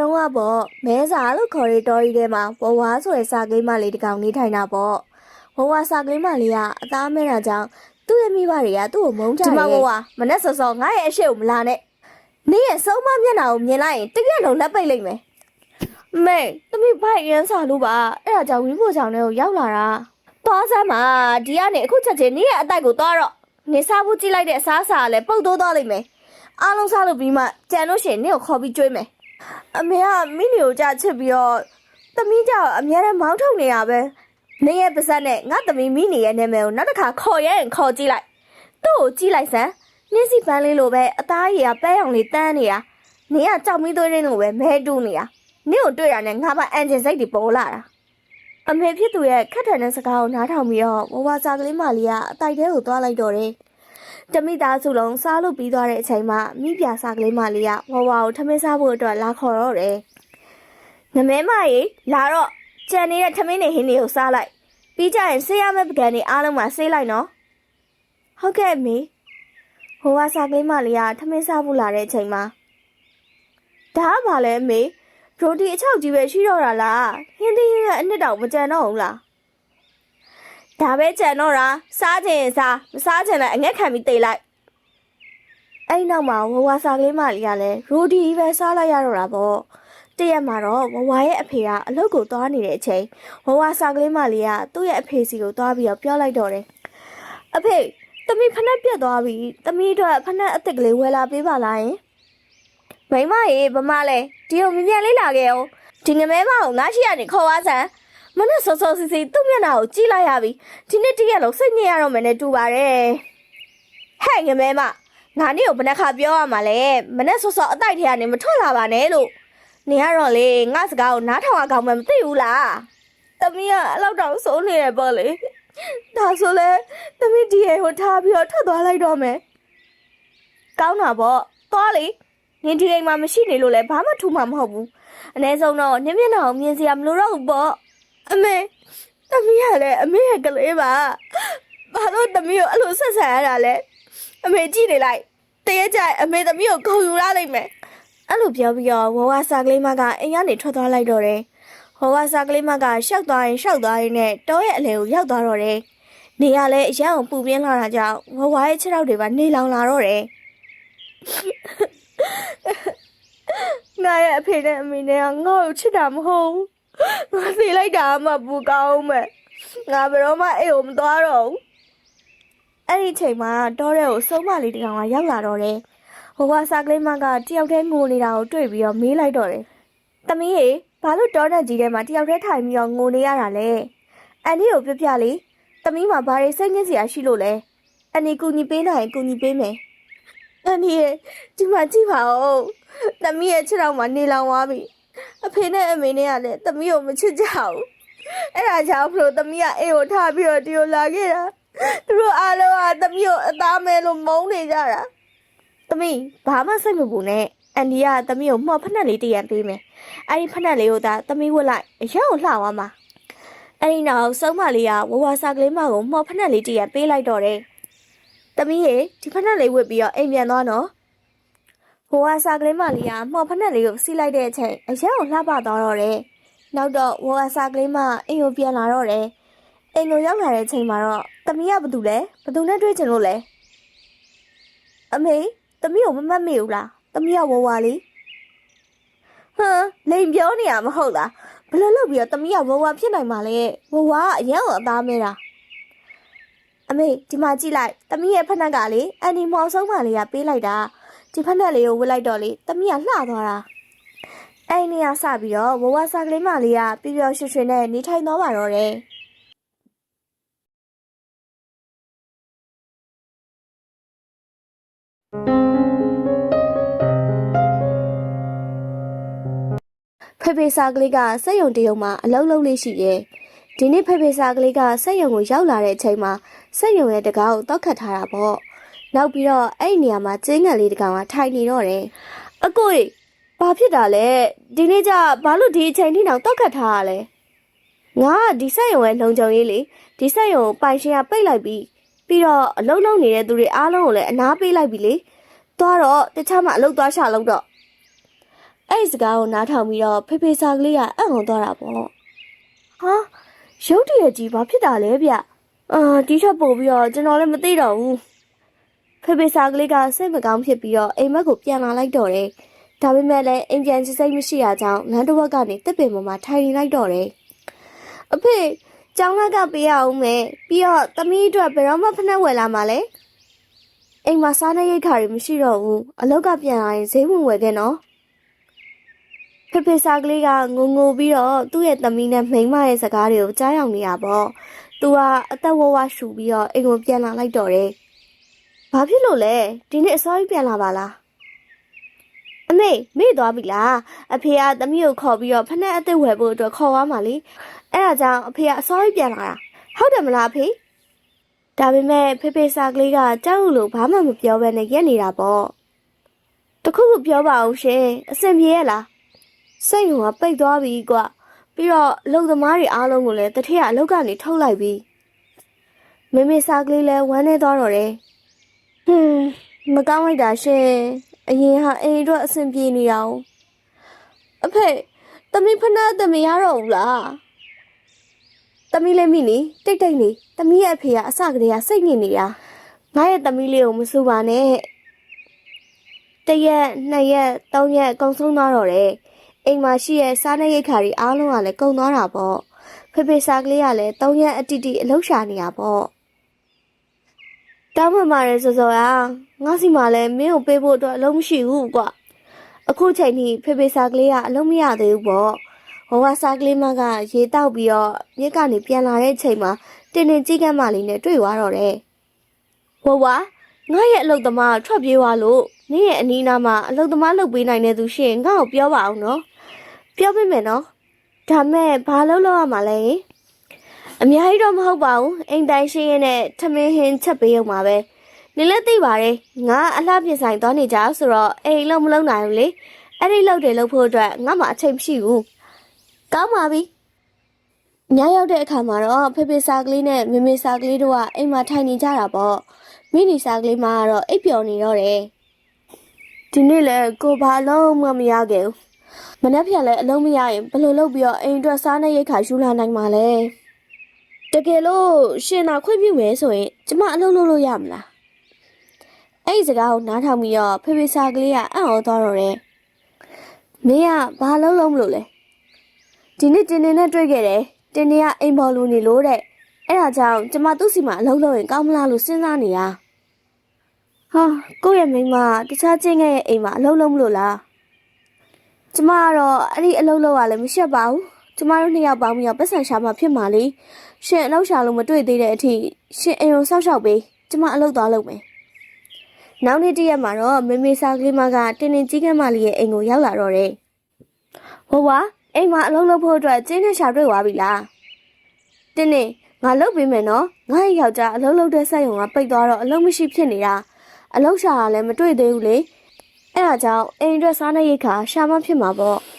တော့ကပေါ့မဲစာလို့ခေါ်တဲ့တော်ကြီးထဲမှာဝဝါဆိုတဲ့စာကလေးမလေးတစ်ကောင်နေထိုင်တာပေါ့ဝဝါစာကလေးမလေးကအသားမဲတာကြောင့်သူ့ရဲ့မိဘတွေကသူ့ကိုမုန်းကြတယ်ဒီမှာဝဝါမနဲ့စောစောငါရဲ့အရှိကိုမလာနဲ့နေရဲ့စုံမမျက်နှာကိုမြင်လိုက်ရင်တကယ်လုံးလက်ပိတ်လိုက်မယ်မေသမီးဖိုက်ရန်စာလို့ပါအဲ့ဒါကြောင့်ဝင်းဖို့ချောင်းထဲကိုရောက်လာတာသွားစမ်းပါဒီကနေအခုချက်ချင်းနေရဲ့အတိုက်ကိုသွားတော့နေစားဖို့ကြည့်လိုက်တဲ့အစားအစာကလည်းပုတ်တိုးသွားလိမ့်မယ်အားလုံးစားလို့ပြီးမှကြံလို့ရှိရင်နေကိုခေါ်ပြီးကျွေးမယ် အမေကမိနီကိုကြချစ်ပြီးတော့သမီးကြောင့်အများနဲ့မောင်းထုတ်နေတာပဲနေရဲ့ပါဇက်နဲ့ငါသမီးမိနီရဲ့နာမည်ကိုနောက်တစ်ခါခေါ်ရဲရင်ခေါ်ကြည့်လိုက်သူ့ကိုကြည့်လိုက်စမ်းနှင်းစီပန်းလေးလိုပဲအသားရည်ကပဲအောင်လေးတန်းနေတာနေကကြောက်မီးသွေးရင်းလိုပဲမဲတူးနေတာနေကိုတွေ့ရတဲ့ငါမှအန်ဂျင်စိတ်တွေပေါ်လာတာအမေဖြစ်သူရဲ့ခက်ထန်တဲ့စကားကိုနားထောင်ပြီးတော့ဝဝစာကလေးမလေးကအတိုက်တဲကိုသွားလိုက်တော့တယ် တမိသားစုလုံးစားလို့ပြီးသွားတဲ့အချိန်မှာမိပြာစာကလေးမလေးကဝဝကိုထမင်းစားဖို့အတွက်လာခေါ်တော့တယ်။ငမဲမကြီးလာတော့ကြံနေတဲ့ထမင်းနဲ့ဟင်းတွေကိုစားလိုက်။ပြီးကြရင်ဆေးရမယ့်ပကံတွေအားလုံးမှာဆေးလိုက်နော်။ဟုတ်ကဲ့မေ။ဟိုဝစာကလေးမလေးကထမင်းစားဖို့လာတဲ့အချိန်မှာဒါကဘာလဲမေပရိုတီအချောက်ကြီးပဲရှိတော့တာလား။ဟင်းသီးဟင်းကအနှစ်တောင်မကြံတော့ဘူးလား။ ဒါပဲကြံတော့တာစားချင်ရင်စားမစားချင်လည်းအငက်ခံပြီးတိတ်လိုက်အဲ့နောက်မှာဝဝစာကလေးမလေးကလည်းရိုဒီပဲစားလိုက်ရတော့တာပေါ့တရက်မှာတော့ဝဝရဲ့အဖေကအလုပ်ကိုသွားနေတဲ့အချိန်ဝဝစာကလေးမလေးကသူ့ရဲ့အဖေစီကိုသွားပြီးတော့ပြောလိုက်တော့တယ်အဖေသမီးဖက်နှက်ပြတ်သွားပြီသမီးအတွက်ဖက်နှက်အစ်စ်ကလေးဝယ်လာပေးပါလားယင်မိမရေဗမာလဲဒီကိုမြင်မြန်လေးလာခဲ့အောင်ဒီငမဲမကိုငါရှိရနေခေါ်သွားစမ်း မနဲ့စောစောစီစီသူ့မျက်နှာကိုကြည့်လိုက်ရပြီဒီနေ့တရက်လုံးစိတ်ညစ်ရတော့မယ်နဲ့တူပါတယ်ဟဲ့ငမဲမငါနေ့ကိုဘယ်နှခါပြောရမှာလဲမနဲ့ဆော့ဆော့အတိုက်ထဲကနေမထွက်လာပါနဲ့လို့နေရတော့လေငါစကားကိုနားထောင်ရကောင်းမှမသိဘူးလားသမီးကအလောက်တောင်စိုးနေတယ်ပေါ့လေဒါဆိုလဲသမီးဒီရဲ့ကိုထားပြီးတော့ထွက်သွားလိုက်တော့မယ်ကောင်းတာပေါ့သွားလေနင်ဒီအိမ်မှာမရှိနေလို့လဲဘာမှထူမှာမဟုတ်ဘူးအ ਨੇ ဆုံးတော့နင်မျက်နှာကိုမြင်စရာမလိုတော့ဘူးပေါ့ အမေသမီးကလည်းအမေရဲ့ကလေးပါဘာလို့သမီးကိုအဲ့လိုဆက်ဆံရတာလဲအမေကြည့်နေလိုက်တရက်ကြိုင်အမေသမီးကိုခုံယူလာလိုက်မယ်အဲ့လိုပြောပြီးတော့ဝဝစာကလေးမကအိမ်ကနေထွက်သွားလိုက်တော့တယ်ဝဝစာကလေးမကရှောက်သွားရင်ရှောက်သွားရင်နဲ့တောရဲ့အလဲကိုရောက်သွားတော့တယ်နေရလဲအရန်ကိုပူပြင်းလာတာကြောင့်ဝဝရဲ့ခြေထောက်တွေပါနေလောင်လာတော့တယ်ငါရဲ့အဖေနဲ့အမေနဲ့ကငါ့ကိုချစ်တာမဟုတ်ဘူး ငါစီလိုက်တာမှပူကောင်းမယ်ငါဘယ်တော့မှအိမ်ကိုမသွားတော့ဘူးအဲ့ဒီအချိန်မှာတောထဲကိုစုံမလေးတစ်ကောင်ကရောက်လာတော့တယ်။ဟိုကစားကလေးမကတယောက်တည်းငိုနေတာကိုတွေ့ပြီးတော့မေးလိုက်တော့တယ်။သမီးရေဘာလို့တောနဲ့ကြီးထဲမှာတယောက်တည်းထိုင်ပြီးတော့ငိုနေရတာလဲ။အန်ဒီကိုပြပြလေ။သမီးမှာဘာတွေစိတ်ညစ်စရာရှိလို့လဲ။အန်ဒီကူညီပေးနိုင်ရင်ကူညီပေးမယ်။အန်ဒီရေဒီမှာကြည့်ပါဦး။သမီးရဲ့ခြေထောက်မှာနေလောင်သွားပြီ။ အဖေနဲ့အမေနဲ့ကလည်းသမီးကိုမချစ်ကြဘူး။အဲ့ဒါကြောင့်ဘလို့သမီးကအေးကိုထားပြီးတော့ဒီကိုလာခဲ့တာ။သူတို့အားလုံးကသမီးကိုအသားမဲလို့မုန်းနေကြတာသမီးဘာမှစိတ်မပူနဲ့အန်ဒီကသမီးကိုမှော်ဖက်နှက်လေးတရံပေးမယ်အဲ့ဒီဖက်နှက်လေးကိုသာသမီးဝတ်လိုက်အရောက်ကိုလှသွားမှာအဲ့ဒီနောက်စုံမလေးကဝဝစာကလေးမကိုမှော်ဖက်နှက်လေးတရံပေးလိုက်တော့တယ်သမီးရေဒီဖက်နှက်လေးဝတ်ပြီးတော့အိမ်ပြန်သွားနော် ဝဝစာကလေးမလေးကမှော်ဖက်နှက်လေးကိုစီးလိုက်တဲ့အချိန်အရောက်ကိုလှပသွားတော့တယ်နောက်တော့ဝဝစာကလေးမအိမ်ကိုပြန်လာတော့တယ်အိမ်ကိုရောက်လာတဲ့အချိန်မှာတော့သမီးကဘာတူလဲဘာတူနဲ့တွေ့ချင်လို့လဲအမေသမီးကိုမမတ်မိဘူးလားသမီးကဝဝလေးဟမ်လိန်ပြောနေရမဟုတ်လားဘယ်လိုလုပ်ပြီးတော့သမီးကဝဝဖြစ်နိုင်မှာလဲဝဝကအရန်ကိုအသားမဲတာအမေဒီမှာကြည့်လိုက်သမီးရဲ့ဖက်နှက်ကလေအန်ဒီမော်ဆုံးမလေးကပေးလိုက်တာ ဒီဖက်နှက်လေးကိုဝတ်လိုက်တော့လေသမီးကလှသွားတာအဲ့ဒီနေရာစပြီးတော့ဝဝစားကလေးမလေးကပျော်ပျော်ရွှင်ရွှင်နဲ့နေထိုင်သွားပါတော့တယ်ဖေဖေစာကလေးကစက်ယုံတယုံမှာအလုံးလုံးလေးရှိရဲ့ဒီနေ့ဖေဖေစာကလေးကစက်ယုံကိုရောက်လာတဲ့အချိန်မှာစက်ယုံရဲ့တကားကိုတောက်ခတ်ထားတာပေါ့ နောက်ပြီးတော့အဲ့ဒီနေရာမှာကျင်းငယ်လေးတကောင်ကထိုင်နေတော့တယ်အကိုကြီးဘာဖြစ်တာလဲဒီနေ့ကျဘာလို့ဒီအချိန်ထိတောင်တောက်ခတ်ထားရလဲငါကဒီစက်ယုံရဲ့လုံခြုံရေးလေဒီစက်ယုံကိုပိုင်ရှင်ကပိတ်လိုက်ပြီးပြီးတော့အလုံးလုံးနေတဲ့သူတွေအားလုံးကိုလည်းအနားပေးလိုက်ပြီလေသွားတော့တခြားမှအလုပ်သွားရှာလို့တော့အဲ့ဒီစကားကိုနားထောင်ပြီးတော့ဖေဖေစာကလေးကအံ့ဩသွားတာပေါ့ဟာရုတ်တရက်ကြီးဘာဖြစ်တာလဲဗျအာဒီထက်ပို့ပြီးတော့ကျွန်တော်လည်းမသိတော့ဘူး ဖေဖေစာကလေးကစိတ်မကောင်းဖြစ်ပြီးတော့အိမ်မက်ကိုပြန်လာလိုက်တော့တယ်ဒါပေမဲ့လည်းအိမ်ပြန်စိတ်မရှိတာကြောင့်လမ်းတစ်ဝက်ကနေတစ်ပင်ပေါ်မှာထိုင်နေလိုက်တော့တယ်အဖေကျောင်းလက်ကပေးရအောင်မယ်ပြီးတော့သမီးအတွက်ဘယ်တော့မှဖနှက်ဝယ်လာမှာလဲအိမ်မှာစားနေရိတ်ခါတွေမရှိတော့ဘူးအလောက်ကပြန်လာရင်ဈေးဝင်ဝယ်ခဲ့နော်ဖေဖေစာကလေးကငုံငိုပြီးတော့သူ့ရဲ့သမီးနဲ့မိန်းမရဲ့စကားတွေကိုကြားရောက်နေရပေါ့။ तू ကအသက်ဝဝရှူပြီးတော့အိမ်ကိုပြန်လာလိုက်တော့တယ်။ ဘာဖြစ်လို့လဲဒီနေ့အစောကြီးပြန်လာပါလား။အမေမေ့သွားပြီလား။အဖေကသမီးကိုခေါ်ပြီးတော့ဖက်နဲ့အသက်ဝယ်ဖို့အတွက်ခေါ်သွားမှလေ။အဲ့ဒါကြောင့်အဖေကအစောကြီးပြန်လာတာ။ဟုတ်တယ်မလားအဖေ။ဒါပေမဲ့ဖေဖေစာကလေးကကြောက်လို့ဘာမှမပြောဘဲနဲ့ရက်နေတာပေါ့။တခုခုပြောပါအောင်ရှင်။အဆင်ပြေရဲ့လား။စိတ်ကပိတ်သွားပြီကွပြီးတော့အလုပ်သမားတွေအားလုံးကိုလည်းတထက်ကအလုပ်ကနေထုတ်လိုက်ပြီမေမေစားကလေးလည်းဝမ်းနေသွားတော့တယ် ဟွန်းမကောင်းလိုက်တာရှင်အရင်ဟာအိမ်အတွက်အဆင်ပြေနေတာ哦အဖေတမီးဖနာတမီးရတော့ဘူးလားတမီးလည်းမိနေတိတ်တိတ်နေတမီးရဲ့အဖေကအစကတည်းကစိတ်ညစ်နေတာငါရဲ့တမီးလေးကိုမစူပါနဲ့တစ်ရက်နှစ်ရက်သုံးရက်အကုန်ဆုံးသွားတော့တယ်အိမ်မှာရှိတဲ့စားနပ်ရိက္ခာတွေအားလုံးကလည်းကုန်သွားတာပေါ့ဖေဖေစားကလေးကလည်း၃ရက်အတိတိအလုပ်ရှာနေတာပေါ့ တောင်းမှမာရဲစောစောကငါစီမှာလည်းမင်းကိုပေးဖို့အတွက်အလုံးမရှိဘူးကွအခုချိန်ထိဖေဖေစားကလေးကအလုံးမရသေးဘူးပေါ့ဘဝစားကလေးမကရေတောက်ပြီးတော့မြစ်ကနေပြန်လာတဲ့ချိန်မှာတင်းတင်းကြီးကမ်းမလေးနဲ့တွေ့သွားတော့တယ်ဘဝငါရဲ့အလုပ်သမားထွက်ပြေးသွားလို့နင်းရဲ့အနီးနားမှာအလုပ်သမားလုပ်ပေးနိုင်တဲ့သူရှိရင်ငါ့ကိုပြောပါအောင်နော်ပြောပေးမယ်နော်ဒါမဲ့ဘာလို့လောက်ရမှာလဲ အများကြီးတော့မဟုတ်ပါဘူးအိမ်တိုင်းရှင်းရင်းနဲ့ထမင်းဟင်းချက်ပေးရုံပါပဲနေလည်းသိပါတယ်ငါအလှပြင်ဆိုင်သွားနေကြဆိုတော့အိမ်လုံးမလုံးနိုင်ဘူးလေအဲ့ဒီလောက်တယ်လို့ဖို့အတွက်ငါမှအချိန်မရှိဘူးကောင်းပါပြီညရောက်တဲ့အခါမှာတော့ဖေဖေစာကလေးနဲ့မေမေစာကလေးတို့ကအိမ်မှာထိုင်နေကြတာပေါ့မိနီစာကလေးမကတော့အိပ်ပျော်နေတော့တယ်ဒီနေ့လည်းကိုဘာလုံးမမရခဲ့ဘူးမနှက်ဖြန်လဲအလုံးမရရင်ဘယ်လိုလုပ်ပြီးတော့အိမ်အတွက်စားနေရိတ်ခါယူလာနိုင်မှာလဲ တကယ်လို့ရှင်သာခွင့်ပြုမယ်ဆိုရင်ကျမအလုပ်လုပ်လို့ရမလားအဲ့ဒီစကားကိုနားထောင်ပြီးတော့ဖေဖေစာကလေးကအံ့ဩသွားတော့တယ်မင်းကဘာလုပ်လို့မလို့လဲဒီနေ့တင်းတင်းနဲ့တွေ့ခဲ့တယ်တင်းတင်းကအိမ်ပေါ်လူနေလို့တဲ့အဲ့ဒါကြောင့်ကျမသူ့စီမှာအလုပ်လုပ်ရင်ကောင်းမလားလို့စဉ်းစားနေတာဟာကိုယ့်ရဲ့မိန်းမတခြားချင်းငယ်ရဲ့အိမ်မှာအလုပ်လုပ်မလို့လားကျမကတော့အဲ့ဒီအလုပ်လုပ်ရလည်းမရှက်ပါဘူး ကျမတို့နှစ်ယောက်ပေါင်းပြီးတော့ပတ်စံရှာမှဖြစ်မှာလေရှင်အလုပ်ရှာလို့မတွေ့သေးတဲ့အထိရှင်အိမ်ကိုစောက်ရှောက်ပေးကျမအလုပ်သွားလုပ်မယ်နောက်နေ့တစ်ရက်မှာတော့မေမေစာကလေးမကတင်းတင်းကြီးကမ်းမလေးရဲ့အိမ်ကိုရောက်လာတော့တယ်ဟိုပါအိမ်မှာအလုပ်လုပ်ဖို့အတွက်ကျင်းနဲ့ရှာတွေ့သွားပြီလားတင်းတင်းငါလုပ်ပေးမယ်နော်ငါ့ရဲ့ယောက်ျားအလုပ်လုပ်တဲ့ဆက်ရုံကပိတ်သွားတော့အလုပ်မရှိဖြစ်နေတာအလုပ်ရှာရလည်းမတွေ့သေးဘူးလေအဲ့ဒါကြောင့်အိမ်အတွက်စားနေရိတ်ခါရှာမဖြစ်မှာပေါ့။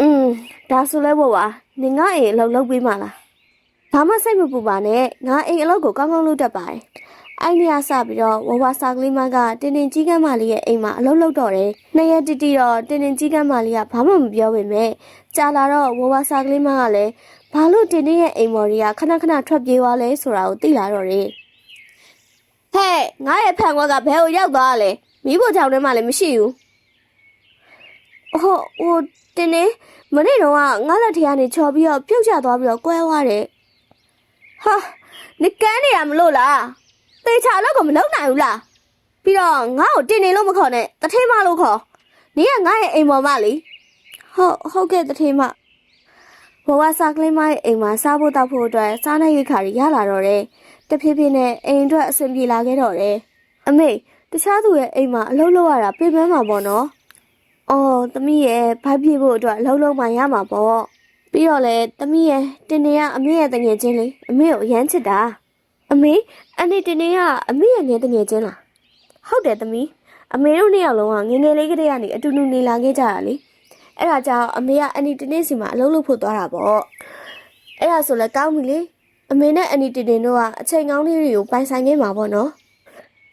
อืมဒါဆိုလဲပေါ့ပါ။နင်ငါအိမ်အလုပ်လုပ်ပေးမှလား။ဘာမှစိတ်မပူပါနဲ့။ငါအိမ်အလုပ်ကိုကောင်းကောင်းလုပ်တတ်ပါတယ်။အဲ့ဒီကစပြီးတော့ဝဝစာကလေးမကတင်းတင်းကြီးကမ်းမလေးရဲ့အိမ်မှာအလုပ်လုပ်တော့တယ်။နှစ်ရက်တိတိတော့တင်းတင်းကြီးကမ်းမလေးကဘာမှမပြောပေမဲ့ကြာလာတော့ဝဝစာကလေးမကလည်းဘာလို့တင်းတင်းရဲ့အိမ်မော်တွေကခဏခဏထွက်ပြေးသွားလဲဆိုတာကိုသိလာတော့တယ်။ဟဲ့ငါရဲ့ဖန်ခွက်ကဘယ်ကိုရောက်သွားလဲ။မိဖို့ကြောင့်ထဲမှာလည်းမရှိဘူး။ ဟိုဟိုတင်းနေမနေ့တော့ကငါလက်ထကနေချော်ပြီးတော့ပြုတ်ကျသွားပြီးတော့ကွဲသွားတယ်ဟာနေကန်းနေတာမလို့လားတေချာတော့ကမလုံနိုင်ဘူးလားပြီးတော့ငါ့ကိုတင်းနေလို့မခေါ်နဲ့တထင်းမလို့ခေါ်နေကငါ့ရဲ့အိမ်ပေါ်မလေဟုတ်ဟုတ်ကဲ့တထင်းမဘဝစာကလေးမရဲ့အိမ်မှာစားဖို့တောက်ဖို့အတွက်စားနေရိတ်ခါတွေရလာတော့တယ်တဖြည်းဖြည်းနဲ့အိမ်အတွက်အဆင်ပြေလာခဲ့တော့တယ်အမေတခြားသူရဲ့အိမ်မှာအလုပ်လုပ်ရတာပြင်ပန်းမှာပေါ့နော် အော်သမီးရဲ့ဗိုက်ပြေဖို့အတွက်အလုံးလုံးမှရမှာပေါ့ပြီးတော့လေသမီးရဲ့တင်နေကအမေရဲ့တငယ်ချင်းလေအမေကိုအရမ်းချစ်တာအမေအနေတင်နေကအမေရဲ့ငယ်တငယ်ချင်းလားဟုတ်တယ်သမီးအမေတို့နှစ်ယောက်လုံးကငယ်ငယ်လေးကတည်းကနေအတူတူနေလာခဲ့ကြတာလေအဲ့ဒါကြောင့်အမေကအနီတင်နေစီမှာအလုံးလုံးဖို့သွားတာပေါ့အဲ့ဒါဆိုလည်းကောင်းပြီလေအမေနဲ့အနီတင်တင်တို့ကအချိန်ကောင်းလေးတွေကိုပိုင်ဆိုင်ခဲ့မှာပေါ့နော်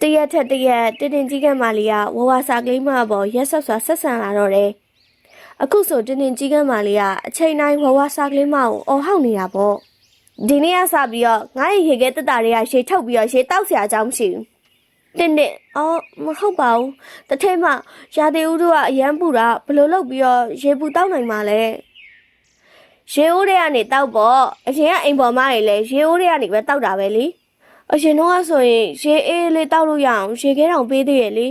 တရက်ထက်တရက်တင်တင်ကြီးကမာလီကဝဝစာကလေးမပေါ်ရက်ဆက်စွာဆက်ဆံလာတော့တယ်။အခုဆိုတင်တင်ကြီးကမာလီကအချိန်တိုင်းဝဝစာကလေးမကိုအော်ဟောက်နေတာပေါ့။ဒီနေ့ကစပြီးတော့ငါ့ရဲ့ရေခဲတက်တာတွေကရေထုတ်ပြီးတော့ရေတောက်စရာအကြောင်းမရှိဘူး။တင်တင်အော်မဟုတ်ပါဘူး။တထဲမှရာသီဥတုကအရန်ပူတာဘလို့လောက်ပြီးတော့ရေပူတောက်နိုင်မှာလဲ။ရေအိုးတွေကနေတောက်ပေါ့။အရင်ကအိမ်ပေါ်မကြီးလဲရေအိုးတွေကနေပဲတောက်တာပဲလေ။ အရင်တော့ကဆိုရင်ရေအေးလေးတောက်လို့ရအောင်ရေခဲတောင်ပေးသေးရဲ့လေ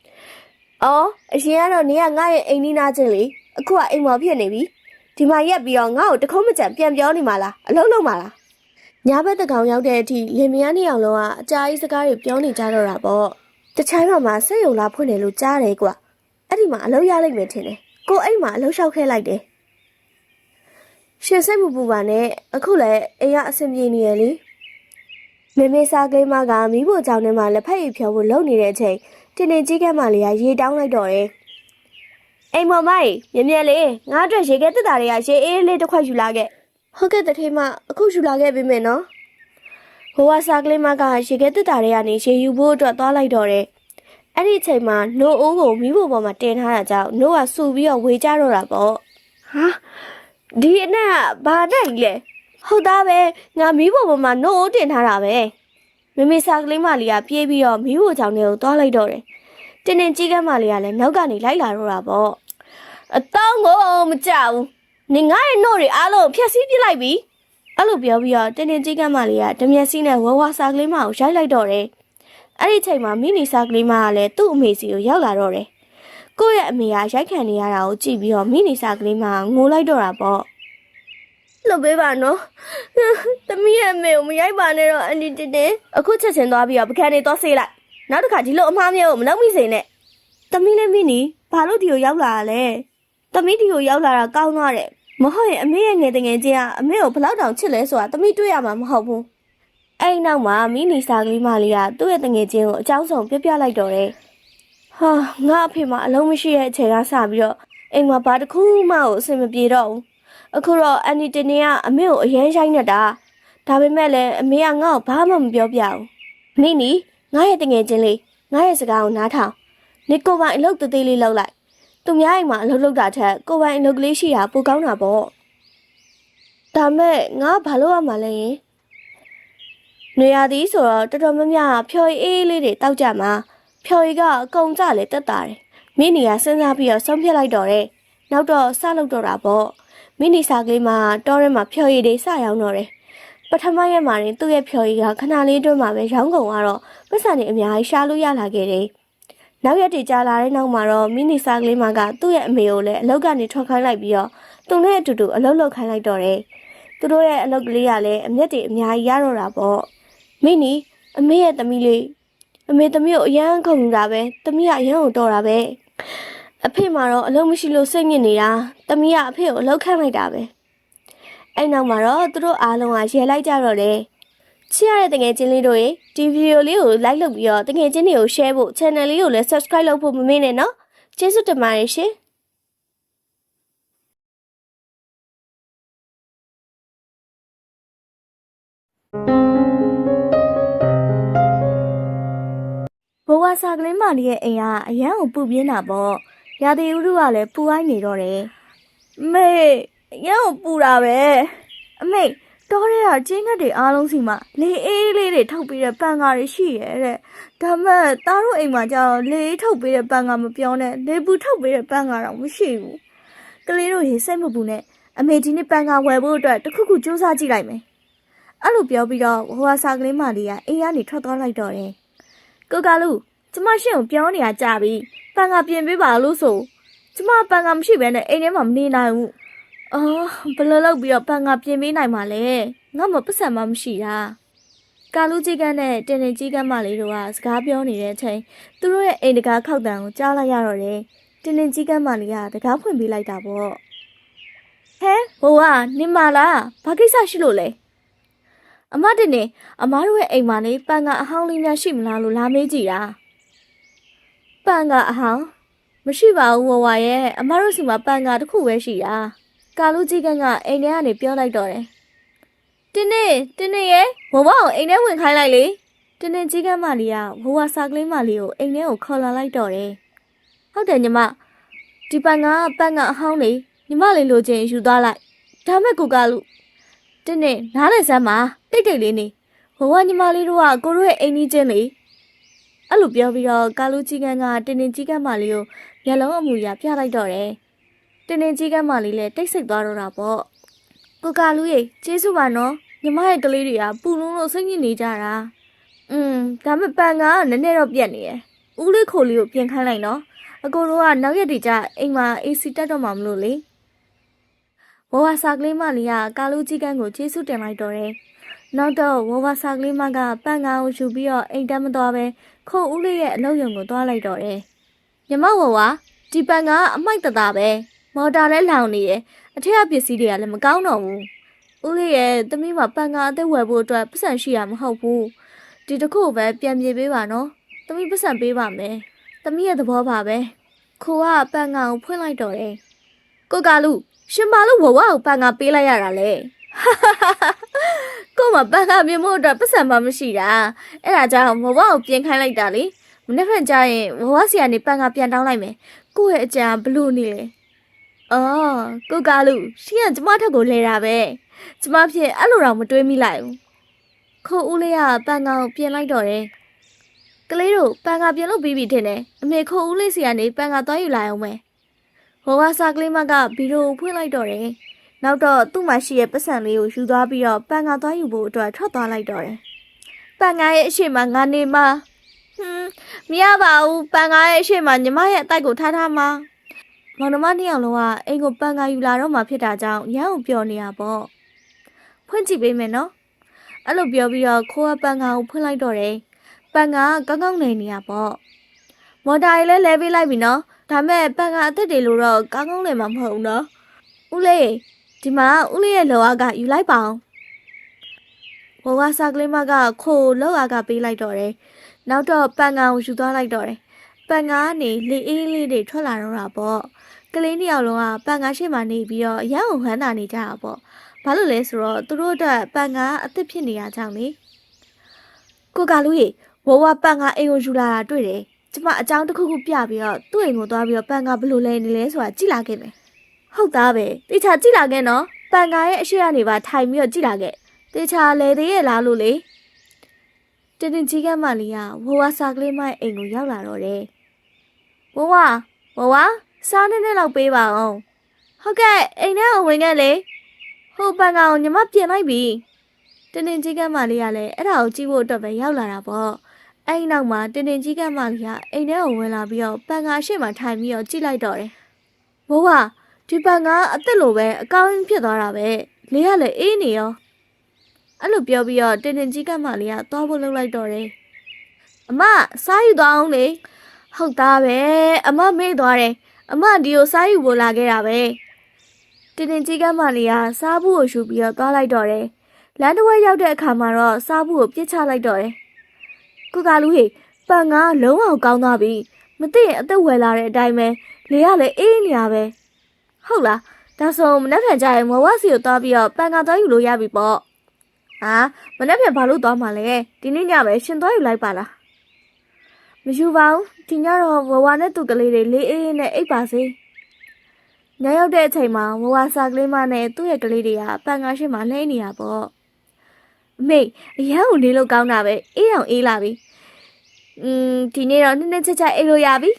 ။အော်အရင်ကတော့နေကငါ့ရဲ့အိမ်နီးနားချင်းလေအခုကအိမ်မော်ဖြစ်နေပြီ။ဒီမှာရက်ပြီးတော့ငါ့ကိုတခုံးမကြံပြန်ပြောနေမှာလားအလုံးလုံးမှာလား။ညဘက်တကောင်ရောက်တဲ့အထိလင်မယားနှစ်ယောက်လုံးကအကြာကြီးစကားတွေပြောနေကြတော့တာပေါ့။တချိုင်းတော့မှစိတ်ယုံလာဖွင့်တယ်လို့ကြားတယ်ကွာ။အဲ့ဒီမှာအလုံးရလိုက်မယ်ထင်တယ်။ကိုအိမ်မှာအလုံးလျှောက်ခဲလိုက်တယ်။ရှင်စိတ်မပူပါနဲ့အခုလည်းအိမ်ကအဆင်ပြေနေရလေ။ မေမေစားကလေးမကမိဖို့ကြောင့်ထဲမှာလက်ဖက်ရည်ဖြောဖို့လုပ်နေတဲ့အချိန်တင်းတင်းကြီးကမ်းမလေးကရေတောင်းလိုက်တော့တယ်။အိမ်မော်မိုင်မြင်မြင်လေးငါအတွက်ရေခဲတက်တာတွေကရေအေးလေးတစ်ခွက်ယူလာခဲ့။ဟုတ်ကဲ့တထေးမအခုယူလာခဲ့ပြီမယ်နော်။ဟိုကစားကလေးမကရေခဲတက်တာတွေကနေရေယူဖို့အတွက်သွားလိုက်တော့တယ်။အဲ့ဒီအချိန်မှာနို့အိုးကိုမိဖို့ပေါ်မှာတင်ထားတာကြောင့်နို့ကစူပြီးတော့ဝေကြတော့တာပေါ့။ဟာဒီအနက်ကဘာနဲ့ကြီးလဲ။ ဟုတ်သားပဲငါမိဖို့ပေါ်မှာနို့အိုးတင်ထားတာပဲ။မမေစာကလေးမလေးကပြေးပြီးတော့မီးဖို့ချောင်းတွေကိုတွားလိုက်တော့တယ်။တင်းတင်းကြီးကန်းမလေးကလည်းနောက်ကနေလိုက်လာတော့တာပေါ့။အတောင်းကိုမကြောက်ဘူး။နေငါရဲ့နှုတ်တွေအားလုံးဖျက်ဆီးပစ်လိုက်ပြီ။အဲ့လိုပြောပြီးတော့တင်းတင်းကြီးကန်းမလေးကဓမျက်စီးနဲ့ဝဝစာကလေးမကိုရိုက်လိုက်တော့တယ်။အဲ့ဒီချိန်မှာမိနီစာကလေးမကလည်းသူ့အမေစီကိုရောက်လာတော့တယ်။ကိုယ့်ရဲ့အမေကရိုက်ခံနေရတာကိုကြည့်ပြီးတော့မိနီစာကလေးမကငိုလိုက်တော့တာပေါ့။ လုပ်ပေးပါနော်။သမီးရဲ့အမေကိုမရိုက်ပါနဲ့တော့အန်တီတင်းတင်းအခုချက်ချင်းသွားပြီးတော့ပကံနေသွားဆေးလိုက်။နောက်တစ်ခါဒီလိုအမှားမျိုးကိုမလုပ်မိစေနဲ့။သမီးလည်းမိနီဘာလို့ဒီကိုရောက်လာတာလဲ။သမီးဒီကိုရောက်လာတာကောင်းသွားတယ်။မဟုတ်ရင်အမေရဲ့ငယ်တငယ်ချင်းကအမေကိုဘလောက်တောင်ချစ်လဲဆိုတာသမီးတွေ့ရမှာမဟုတ်ဘူး။အဲ့ဒီနောက်မှာမိနီစာကလေးမလေးကသူ့ရဲ့တငယ်ချင်းကိုအကြောင်းဆုံးပြပြလိုက်တော့တယ်။ဟာငါအဖေမအလုံးမရှိတဲ့အချိန်ကစပြီးတော့အိမ်မှာဘာတစ်ခုမှကိုအဆင်မပြေတော့ဘူး။ အခုတော့အန်နီတနေကအမေကိုအရန်ဆိုင်နေတာဒါပေမဲ့လည်းအမေကငါ့ကိုဘာမှမပြောပြဘူးနိနီငါရဲ့တငယ်ချင်းလေးငါရဲ့စကားကိုနားထောင်နေကိုပိုင်အလုပ်သေးသေးလေးလုပ်လိုက်သူများအိမ်မှာအလုပ်လုပ်တာထက်ကိုပိုင်အလုပ်ကလေးရှိတာပိုကောင်းတာပေါ့ဒါမဲ့ငါဘာလို့ရမှာလဲယင်နေရသည်ဆိုတော့တော်တော်များများဖြော်ရည်အေးလေးတွေတောက်ကြမှာဖြော်ရည်ကအကုန်ကြလေတက်တာတယ်မင်းနေကစဉ်းစားပြီးတော့ဆုံးဖြတ်လိုက်တော့တယ်နောက်တော့စလုပ်တော့တာပေါ့ မိနီစာကလေးမှာတောထဲမှာဖြော်ရည်တွေစရောင်းတော့တယ်ပထမရက်မှာရင်သူ့ရဲ့ဖြော်ရည်ကခဏလေးအတွင်းမှာပဲရောင်းကုန်သွားတော့ပတ်စံတွေအများကြီးရှားလို့ရလာခဲ့တယ်နောက်ရက်တွေကြာလာတဲ့နောက်မှာတော့မိနီစာကလေးမကသူ့ရဲ့အမေကိုလည်းအလုပ်ကနေထွက်ခိုင်းလိုက်ပြီးတော့သူနဲ့အတူတူအလုပ်လုပ်ခိုင်းလိုက်တော့တယ်သူတို့ရဲ့အလုပ်ကလေးကလည်းအမျက်တွေအများကြီးရတော့တာပေါ့မိနီအမေရဲ့သမီးလေးအမေသမီးကိုအရန်ခုန်နေတာပဲသမီးကအရန်ကိုတော်တာပဲ အဖေမှာတော့အလုံးမရှိလို့စိတ်ညစ်နေတာတမီးကအဖေကိုအလောက်ခန့်လိုက်တာပဲအဲ့နောက်မှာတော့သူတို့အားလုံးကရေလိုက်ကြတော့တယ်ချစ်ရတဲ့တငယ်ချင်းလေးတို့ရေဒီဗီဒီယိုလေးကို like လုပ်ပြီးတော့တငယ်ချင်းတွေကို share ဖို့ channel လေးကိုလည်း subscribe လုပ်ဖို့မမေ့နဲ့နော်ကျေးဇူးတင်ပါတယ်ရှင်ဘဝစာကလေးမလေးရဲ့အိမ်ကအရန်ကိုပူပြင်းတာပေါ့ ရာသီဥတုကလည်းပူအိုင်းနေတော့တယ်မေရန်ကိုပူတာပဲအမေတော်ရဲကကျင်းငတ်တွေအားလုံးစီမှာလေအေးလေးတွေထုတ်ပြီးတဲ့ပန်ကားတွေရှိရဲ့တဲ့ဒါမဲ့သားတို့အိမ်မှာကျတော့လေအေးထုတ်ပြီးတဲ့ပန်ကားမပြောနဲ့လေပူထုတ်ပြီးတဲ့ပန်ကားတော့မရှိဘူးကလေးတို့ရေစိတ်မပူနဲ့အမေဒီနေ့ပန်ကားဝယ်ဖို့အတွက်တစ်ခုခုစူးစမ်းကြည့်လိုက်မယ်အဲ့လိုပြောပြီးတော့ဟိုဟာစာကလေးမလေးကအိမ်ကနေထွက်သွားလိုက်တော့တယ်ကိုကလူကျမရှင့်ကိုပြောနေရကြပြီ ပန်ကပြင်ပေးပါလို့ဆိုကျမပန်ကမရှိဘဲနဲ့အိမ်ထဲမှာမနေနိုင်ဘူးအော်ဘယ်လိုလုပ်ပြီးတော့ပန်ကပြင်ပေးနိုင်မှာလဲငါမပတ်စံမှမရှိတာကာလူကြီးကန်းနဲ့တင်တင်ကြီးကန်းမလေးတို့ကစကားပြောနေတဲ့အချိန်သူတို့ရဲ့အိမ်တကားခောက်တံကိုကြားလိုက်ရတော့တယ်တင်တင်ကြီးကန်းမလေးကတကားဖွင့်ပေးလိုက်တာပေါ့ဟဲဟိုကနင်မလားဘာကိစ္စရှိလို့လဲအမတင်နေအမားတို့ရဲ့အိမ်မှာနေပန်ကအဟောင်းလေးများရှိမလားလို့လာမေးကြည့်တာ ပန်ကအဟောင်းမရှိပါဘူးဝဝရဲ့အမားတို့စီမှာပန်ကတစ်ခုပဲရှိတာကာလူကြီးကန်းကအိမ်ထဲကနေပြောလိုက်တော့တယ်တင်းနေတင်းနေရဲ့ဝဝကိုအိမ်ထဲဝင်ခိုင်းလိုက်လေတင်းနေကြီးကန်းမလေးကဝဝစာကလေးမလေးကိုအိမ်ထဲကိုခေါ်လာလိုက်တော့တယ်ဟုတ်တယ်ညီမဒီဒီပန်ကပန်ကအဟောင်းလေညီမလေးလိုချင်ယူသွားလိုက်ဒါမဲ့ကိုကလူတင်းနဲ့နားလေစမ်းမှာတိတ်တိတ်လေးနေဘဝညီမလေးတို့ကကိုတို့ရဲ့အိမ်ကြီးချင်းလေ အဲ့လိုပြောပြီးတော့ကာလူကြီးကန်းကတင်းတင်းကြီးကန်းမလေးကိုမျက်လုံးအမူအရာပြလိုက်တော့တယ်တင်းတင်းကြီးကန်းမလေးလည်းတိတ်ဆိတ်သွားတော့တာပေါ့ကိုကလူရေကျေးဇူးပါနော်ညီမရဲ့ကလေးတွေကပူလုံးလို့စိတ်ညစ်နေကြတာอืมဒါမဲ့ပန်ကနည်းနည်းတော့ပြက်နေရယ်ဦးလေးခိုလေးကိုပြင်ခိုင်းလိုက်နော်အကိုတို့ကနောက်ရက်တည်ကြအိမ်မှာ AC တက်တော့မှမလို့လေဝဝစာကလေးမလေးကကာလူကြီးကန်းကိုကျေးဇူးတင်လိုက်တော့တယ် နောက်တော့ဝဝစာကလေးမကပန့်ကားကိုယူပြီးတော့အိမ်တက်မသွားပဲခုတ်ဦးလေးရဲ့အလုပ်ရုံကိုသွားလိုက်တော့တယ်ညီမဝဝဒီပန့်ကားအမိုက်တသားပဲမော်တာလည်းလောင်နေရဲ့အထက်ကပစ္စည်းတွေကလည်းမကောင်းတော့ဘူးဦးလေးရဲ့သမီးမပန့်ကားအသက်ဝယ်ဖို့အတွက်ပတ်စံရှိရမဟုတ်ဘူးဒီတစ်ခုပဲပြန်ပြေးပေးပါနော်သမီးပတ်စံပေးပါမယ်။သမီးရဲ့သဘောပါပဲ။ခိုကပန်ကောင်ဖွင့်လိုက်တော့တယ်။ကိုကလူရှင်ပါလို့ဝဝကိုပန်ကပေးလိုက်ရတာလေ။ ကိုမပန်ကပြင်ဖို့အတွက်ပတ်စံမမရှိတာ။အဲ့ဒါကြောင့်ဝဝကိုပြင်ခိုင်းလိုက်တာလေ။မနေ့ကကြရင်ဝဝစီကနေပန်ကပြန်တောင်းလိုက်မယ်။ကို့ရဲ့အကြံဘလို့နေလဲ။အော်ကိုကလူရှင်ကကျမထက်ကိုလဲတာပဲ။ကျမဖြစ်အဲ့လိုတော့မတွေးမိလိုက်ဘူး။ခိုဦးလေးကပန်ကောင်ပြင်လိုက်တော့တယ်။ကလေးတို့ပန်ကပြင်လို့ပြီးပြီထင်တယ်အမေခိုဦးလေးစီကနေပန်ကသွားယူလာအောင်မယ်ဟိုဝါစာကလေးမကဗီဒီယိုဖွင့်လိုက်တော့တယ် နောက်တော့သူ့မှာရှိရဲ့ပတ်စံလေးကိုယူသွားပြီးတော့ပန်ကသွားယူဖို့အတွက်ထွက်သွားလိုက်တော့တယ်ပန်ကရဲ့အရှိမငါနေမှာဟွန်းမရပါဘူးပန်ကရဲ့အရှိမညီမရဲ့အတိုက်ကိုထားထားမှာမောင်နှမနှစ်ယောက်လုံးကအိမ်ကိုပန်ကယူလာတော့မှဖြစ်တာကြောင့်ရမ်းအောင်ပျော်နေတာပေါ့ဖွင့်ကြည့်ပေးမယ်နော်အဲ့လိုပြောပြီးတော့ခိုးကပန်ကကိုဖွင့်လိုက်တော့တယ်ပန်ကကောင်းကောင်းနေနေရပေါ့မော်တာကြီးလည်းလဲပေးလိုက်ပြီနော်ဒါမဲ့ပန်ကအသက်တွေလို့တော့ကောင်းကောင်းလည်းမမဟုတ်ဘူးနော်ဦးလေး ဒီမှာဦးလေးရဲ့လောအားကယူလိုက်ပါအောင်ဘဝစာကလေးမကခိုလောအားကပေးလိုက်တော့တယ်နောက်တော့ပန်ကကိုယူသွားလိုက်တော့တယ်ပန်ကနေလေအေးလေးတွေထွက်လာတော့တာပေါ့ကလေးနှစ်ယောက်လုံးကပန်ကရှိမှနေပြီးတော့ရမ်းအောင်ဟန်းတာနေကြတာပေါ့ဘာလို့လဲဆိုတော့သူတို့အတွက်ပန်ကအသက်ဖြစ်နေရကြောင်းလေကိုကလူကြီးဝဝပန်ကအိမ်ကိုယူလာတာတွေ့တယ်။ကျမအကြောင်းတစ်ခုခုပြပြီးတော့သူ့အိမ်ကိုသွားပြီးတော့ပန်ကဘယ်လိုလဲနေလဲဆိုတာကြည့်လာခဲ့မယ်။ ဟုတ်သားပဲ။တေချာကြည့်လာခဲ့နော်။ပန်ကရဲ့အရှိကနေပါထိုင်ပြီးတော့ကြည့်လာခဲ့။တေချာလဲသေးရဲ့လားလို့လေ။တင်းတင်းကြီးကမှလေးကဝဝစာကလေးမအိမ်ကိုရောက်လာတော့တယ်။ဝဝဝဝစားနေနေလောက်ပေးပါအောင်။ဟုတ်ကဲ့အိမ်ထဲကိုဝင်ခဲ့လေ။ဟိုပန်ကောင်ညီမပြင်လိုက်ပြီ။တင်းတင်းကြီးကမှလေးကလည်းအဲ့ဒါကိုကြည့်ဖို့အတွက်ပဲရောက်လာတာပေါ့။အဲ့ဒီနောက်မှာတင်တင်ကြီးကမလေးကအိမ်ထဲကိုဝင်လာပြီးတော့ပန်ကာရှေ့မှာထိုင်ပြီးတော့ကြည့်လိုက်တော့တယ်။ဘိုးက ဒီပန်ကာအသက်လိုပဲအကောင်းကြီးဖြစ်သွားတာပဲ။လေးကလည်းအေးနေရော။အဲ့လိုပြောပြီးတော့တင်တင်ကြီးကမလေးကသွားဖို့လုပ်လိုက်တော့တယ်။အမစားယူသွားအောင်လေ။ဟုတ်သားပဲ။အမမေ့သွားတယ်။အမဒီကိုစားယူဖို့လာခဲ့တာပဲ။တင်တင်ကြီးကမလေးကစားဖို့ကိုယူပြီးတော့သွားလိုက်တော့တယ်။လမ်းတစ်ဝက်ရောက်တဲ့အခါမှာတော့စားဖို့ကိုပြစ်ချလိုက်တော့တယ်။ကိုကလူဟေပန်ကလုံးအောင်ကောင်းသွားပြီမသိရင်အသက်ဝယ်လာတဲ့အတိုင်းပဲလေကလည်းအေးနေရပဲ ဟုတ်လားဒါဆိုမနေ့ကကြရင်မဝစီကိုသွားပြီးတော့ပန်ကသွားယူလို့ရပြီပေါ့ဟာမနေ့ကဘာလို့သွားမှလဲဒီနေ့ညပဲရှင်သွားယူလိုက်ပါလားမယူပါဘူးဒီညတော့ဝဝနဲ့သူ့ကလေးတွေလေးအေးအေးနဲ့အိပ်ပါစေညရောက်တဲ့အချိန်မှာဝဝစာကလေးမနဲ့သူ့ရဲ့ကလေးတွေကပန်ကားရှိမှလှဲနေရပေါ့အမေအရန်ကိုနေလို့ကောင်းတာပဲအေးအောင်အေးလာပြီอืมဒီနေ့တော့နည်းနည်းချက်ချက်အိတ်လို့ရပြီ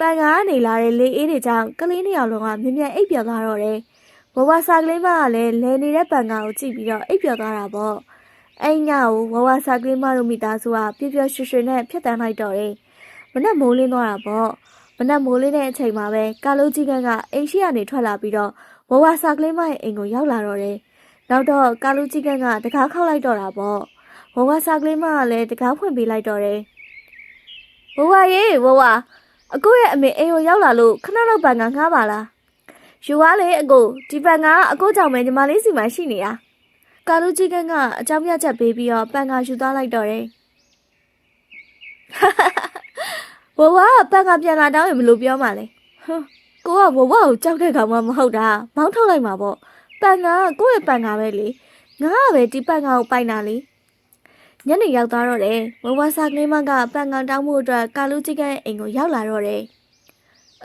တန်ကားနေလာတဲ့လေအေးတွေကြောင့်ကလေးနှစ်ယောက်လုံးကမြင်မြန်အိပ်ပျော်သွားတော့တယ်။ဝဝစာကလေးမကလည်းလဲနေတဲ့ပန်ကားကိုကြည့်ပြီးတော့အိပ်ပျော်သွားတာပေါ့။အဲ့ညကိုဝဝစာကလေးမတို့မိသားစုကပျော်ပျော်ရွှင်ရွှင်နဲ့ဖျက်တမ်းလိုက်တော့တယ်။မနဲ့မိုးလင်းသွားတာပေါ့။မနဲ့မိုးလင်းတဲ့အချိန်မှာပဲကာလိုကြီးကန်းကအိမ်ရှိကနေထွက်လာပြီးတော့ဝဝစာကလေးမရဲ့အိမ်ကိုရောက်လာတော့တယ်။နောက်တော့ကာလိုကြီးကန်းကတကားခောက်လိုက်တော့တာပေါ့။ဝဝစာကလေးမကလည်းတကားဖွင့်ပေးလိုက်တော့တယ်။ဝဝရေဝဝ အကိုရဲ့အမေအိမ်ကိုရောက်လာလို့ခဏတော့ပန်ကငှားပါလားယူသွားလေအကိုဒီပန်ကအကိုကြောင့်ပဲညီမလေးစီမှာရှိနေတာကာလူကြီးကန်းကအကြောင်းပြချက်ပေးပြီးတော့ပန်ကယူသွားလိုက်တော့တယ်ဘဝကပန်ကပြန်လာတောင်းရင်ဘယ်လိုပြောမှလဲဟမ်ကိုကဘဝကိုကြောက်တဲ့ကောင်မှမဟုတ်တာမောင်းထုတ်လိုက်မှာပေါ့ပန်ကကိုယ့်ရဲ့ပန်ကပဲလေငါကပဲဒီပန်ကကိုပိုင်တာလေ ညနေရောက်သွားတော့တယ်ဝဝစာကလေးမကပန်ကတောင်းမှုအတွက်ကာလူကြီးကရဲ့အိမ်ကိုရောက်လာတော့တယ်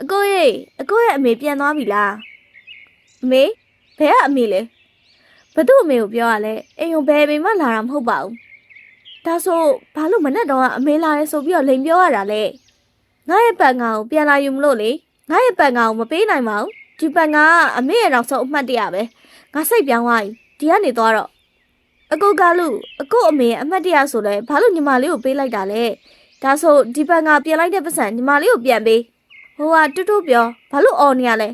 အကိုရေအကိုရဲ့အမေပြန်သွားပြီလားအမေဘယ်ကအမေလဲဘသူ့အမေကိုပြောရလဲအိမ်ကိုဘယ်အမေမှလာတာမဟုတ်ပါဘူးဒါဆိုဘာလို့မနဲ့တော့အမေလာရဲဆိုပြီးတော့လိန်ပြောရတာလဲငါရဲ့ပန်ကောင်ကိုပြန်လာယူမလို့လေငါရဲ့ပန်ကောင်ကိုမပေးနိုင်ပါဘူးဒီပန်ကောင်ကအမေရဲ့နောက်ဆုံးအမှတ်တရပဲငါစိတ်ပြောင်းသွားပြီဒီကနေသွားတော့ အကိုကလူအကိုအမေရဲ့အမှတ်တရဆိုလဲဘာလို့ညီမလေးကိုပေးလိုက်တာလဲဒါဆိုဒီပန်ကပြန်လိုက်တဲ့ပတ်စံညီမလေးကိုပြန်ပေးဟိုကတူတူပြောဘာလို့អော်နေရလဲ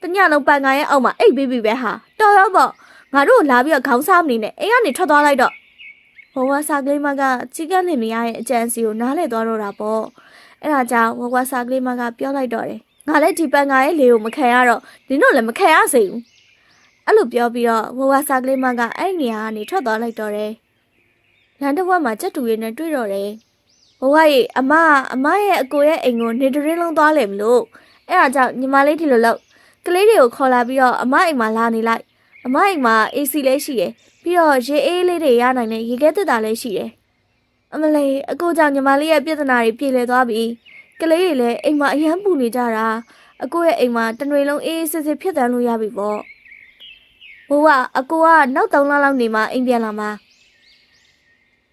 တညလုံးပန်ကန်ရဲ့အောက်မှာအိတ်ပေးပြီပဲဟာတော်ရောပေါ့ငါတို့လာပြီးတော့ခေါင်းစားမနေနဲ့အိမ်ကနေထွက်သွားလိုက်တော့ဟိုကစာကလေးမကချီကလင်မရရဲ့အကြံစီကိုနားလဲသွားတော့တာပေါ့အဲ့ဒါကြောင့်ဝဝစာကလေးမကပြောလိုက်တော့တယ်ငါလည်းဒီပန်ကန်ရဲ့လေကိုမခံရတော့နင်တို့လည်းမခံရစေဘူး အဲ့လိုပြောပြီးတော့ဝဝစာကလေးမကအဲ့နေရာကနေထွက်သွားလိုက်တော့တယ်လမ်းတစ်ဝက်မှာကြက်တူရည်နဲ့တွေ့တော့တယ်ဘဝရဲ့အမကအမရဲ့အကိုရဲ့အိမ်ကိုနေတရင်းလုံးသွားလေမလို့အဲ့ဒါကြောင့်ညီမလေးဒီလိုလောက်ကလေးတွေကိုခေါ်လာပြီးတော့အမအိမ်မှာလာနေလိုက်အမအိမ်မှာ AC လည်းရှိတယ်ပြီးတော့ရေအေးလေးတွေရနိုင်တဲ့ရေခဲတက်တာလည်းရှိတယ်အမလေးအကိုကြောင့်ညီမလေးရဲ့ပြဿနာတွေပြေလည်သွားပြီကလေးတွေလည်းအိမ်မှာအရန်ပူနေကြတာအကိုရဲ့အိမ်မှာတနွေလုံးအေးအေးဆေးဆေးဖြစ်တန်းလို့ရပြီပေါ့ ဘဝအကိုကနောက်3လလောက်နေမှအိမ်ပြန်လာမှာ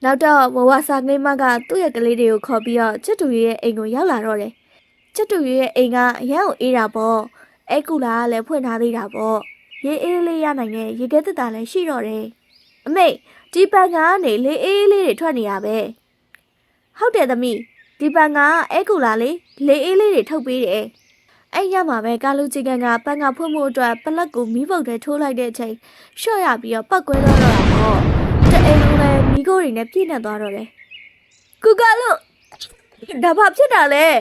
နောက်တော့ဝဝစာကလေးမကသူ့ရဲ့ကလေးတွေကိုခေါ်ပြီးတော့ချစ်တူရဲ့အိမ်ကိုရောက်လာတော့တယ်။ချစ်တူရဲ့အိမ်ကအရန်ကိုအေးတာပေါ့။အဲကူလာကလည်းဖွင့်ထားသေးတာပေါ့။ရေအေးလေးရနိုင်တဲ့ရေခဲတက်တာလည်းရှိတော့တယ်။အမေဒီပန်ကနေလေအေးလေးတွေထွက်နေရပဲ။ဟုတ်တယ်သမီးဒီပန်ကအဲကူလာလေးလေအေးလေးတွေထုတ်ပေးတယ်။ အဲ့ရမှာပဲကာလူချီကန်ကပန်ကဖွင့်မှုအတွက်ပလက်ကိုမီးပုတ်ထဲထိုးလိုက်တဲ့အချိန်ရှော့ရပြီးတော့ပောက်ကွဲသွားတော့တာပေါ့။တဲ့အိမ်လုံးလည်းမိကိုတွေနဲ့ပြည့်နေသွားတော့တယ်။ကူကလို့ဒါဘာဖြစ်တာလဲ။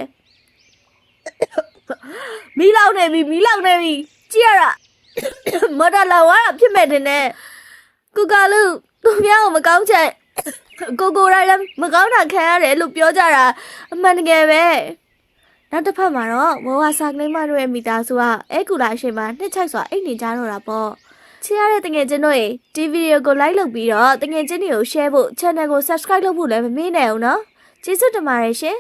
မီးလောင်နေပြီမီးလောင်နေပြီကြည့်ရတာမော်တော်လောင်ရတာဖြစ်မဲ့တင်နဲ့ကူကလို့သူများကိုမကောင်းချက်ကိုကိုရိုင်းလည်းမကောင်းတာခံရတယ်လို့ပြောကြတာအမှန်တကယ်ပဲ နောက်တစ်ဖက်မှာတော့ဝဝစာကလေးမတို့ရဲ့မိသားစုကအဲကူလာအချိန်မှာနှစ်ချိုက်စွာအိတ်နေကြတော့တာပေါ့ချစ်ရတဲ့တငယ်ချင်းတို့ရေဒီဗီဒီယိုကို like လုပ်ပြီးတော့တငယ်ချင်းတွေကို share ဖို့ channel ကို subscribe လုပ်ဖို့လည်းမမေ့နိုင်အောင်နော်ကျေးဇူးတင်ပါတယ်ရှင်